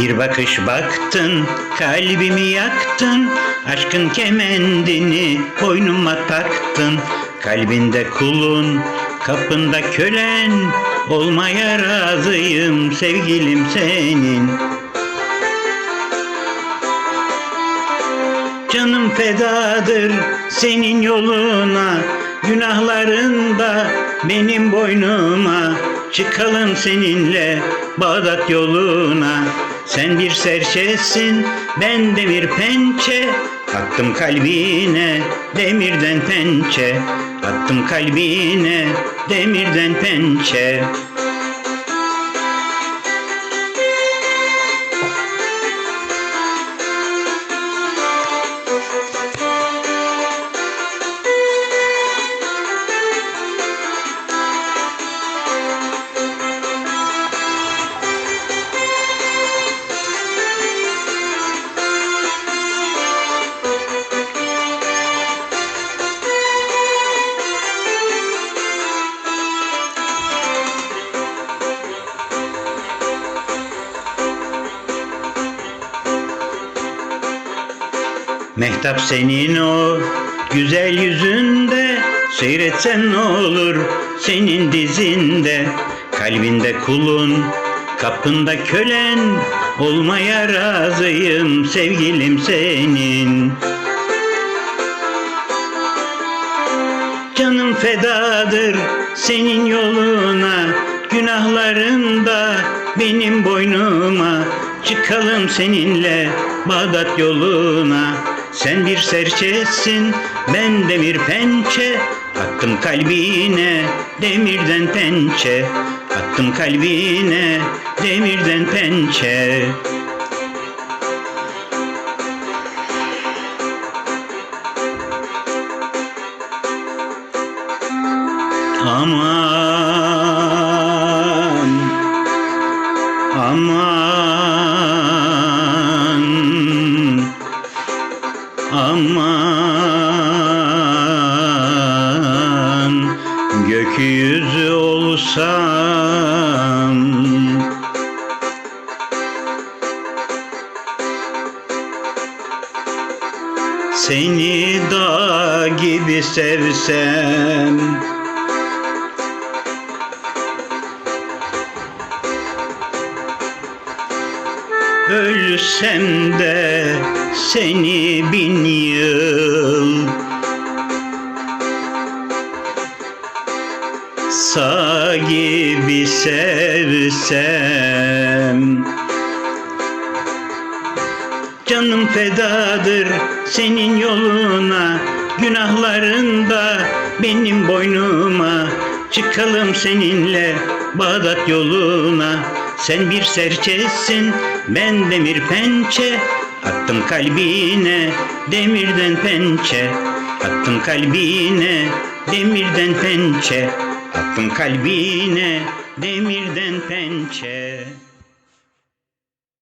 Bir bakış baktın, kalbimi yaktın, aşkın kemendini boynuma taktın. Kalbinde kulun, kapında kölen, olmaya razıyım sevgilim senin. Canım fedadır senin yoluna Günahların da benim boynuma Çıkalım seninle Bağdat yoluna Sen bir serçesin ben demir pençe. Attım kalbine demirden pençe. Attım kalbine demirden pençe Mehtap senin o güzel yüzünde Seyretsen ne olur senin dizinde? Kalbinde kulun kapında kölen Olmaya razıyım sevgilim senin. Canım fedadır senin yoluna Günahların da benim boynuma. Çıkalım seninle Bağdat yoluna Sen bir serçesin ben demir pençe. Attım kalbine demirden pençe. Attım kalbine demirden pençe. Aman Aman Aman Gökyüzü olsam. Seni dağ gibi sevsem Ölsem de seni bin yıl Sağ gibi sevsem Canım fedadır senin yoluna Günahların da benim boynuma. Çıkalım seninle Bağdat yoluna Sen bir serçesin ben demir pençe. Attım kalbine demirden pençe. Attım kalbine demirden pençe. Attım kalbine demirden pençe